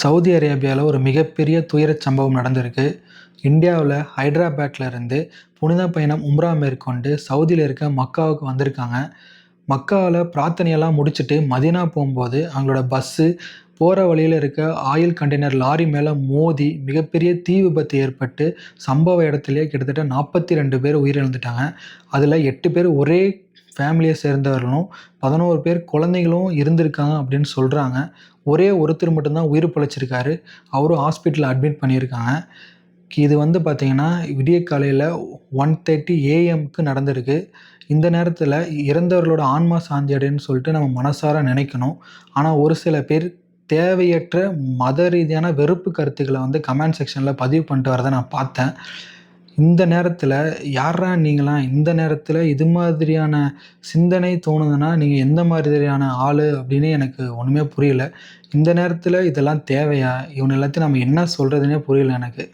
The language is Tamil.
சவுதி அரேபியாவில் ஒரு மிகப்பெரிய துயரச் சம்பவம் நடந்திருக்கு. இந்தியாவில் ஹைதராபாத்தில் இருந்து புனித பயணம் உம்ரா மேற்கொண்டு சவுதியில் இருக்க மக்காவுக்கு வந்திருக்காங்க. மக்காவில் பிரார்த்தனையெல்லாம் முடிச்சுட்டு மதினா போகும்போது அவங்களோட பஸ்ஸு போகிற வழியில் இருக்க ஆயில் கண்டெய்னர் லாரி மேலே மோதி மிகப்பெரிய தீ விபத்து ஏற்பட்டு சம்பவ இடத்துலையே கிட்டத்தட்ட நாற்பத்தி ரெண்டு பேர் உயிரிழந்துட்டாங்க. அதில் எட்டு பேர் ஒரே ஃபேமிலியை சேர்ந்தவர்களும் பதினோரு பேர் குழந்தைகளும் இருந்திருக்காங்க அப்படின்னு சொல்கிறாங்க ஒரே ஒருத்தர் மட்டும்தான் உயிர் பிழைச்சிருக்காரு. அவரும் ஹாஸ்பிட்டலில் அட்மிட் பண்ணியிருக்காங்க. இது வந்து பார்த்திங்கன்னா விடிய காலையில் ஒன் தேர்ட்டி ஏஎம்க்கு நடந்திருக்கு. இந்த நேரத்தில் இறந்தவர்களோட ஆன்மா சாந்தி அடைன்னு சொல்லிட்டு நம்ம மனசார நினைக்கணும். ஆனால் ஒரு சில பேர் தேவையற்ற மத ரீதியான வெறுப்பு கருத்துக்களை வந்து கமெண்ட் செக்ஷனில் பதிவு பண்ணிட்டு வரதை நான் பார்த்தேன். இந்த நேரத்தில் யாரா நீங்களாம் இந்த நேரத்தில் இது மாதிரியான சிந்தனை தோணுதுன்னா நீங்கள் எந்த மாதிரியான ஆள் அப்படின்னு எனக்கு ஒன்றுமே புரியல. இந்த நேரத்தில் இதெல்லாம் தேவையா? இவனை எல்லாத்தையும் நம்ம என்ன சொல்கிறதுனே புரியல எனக்கு.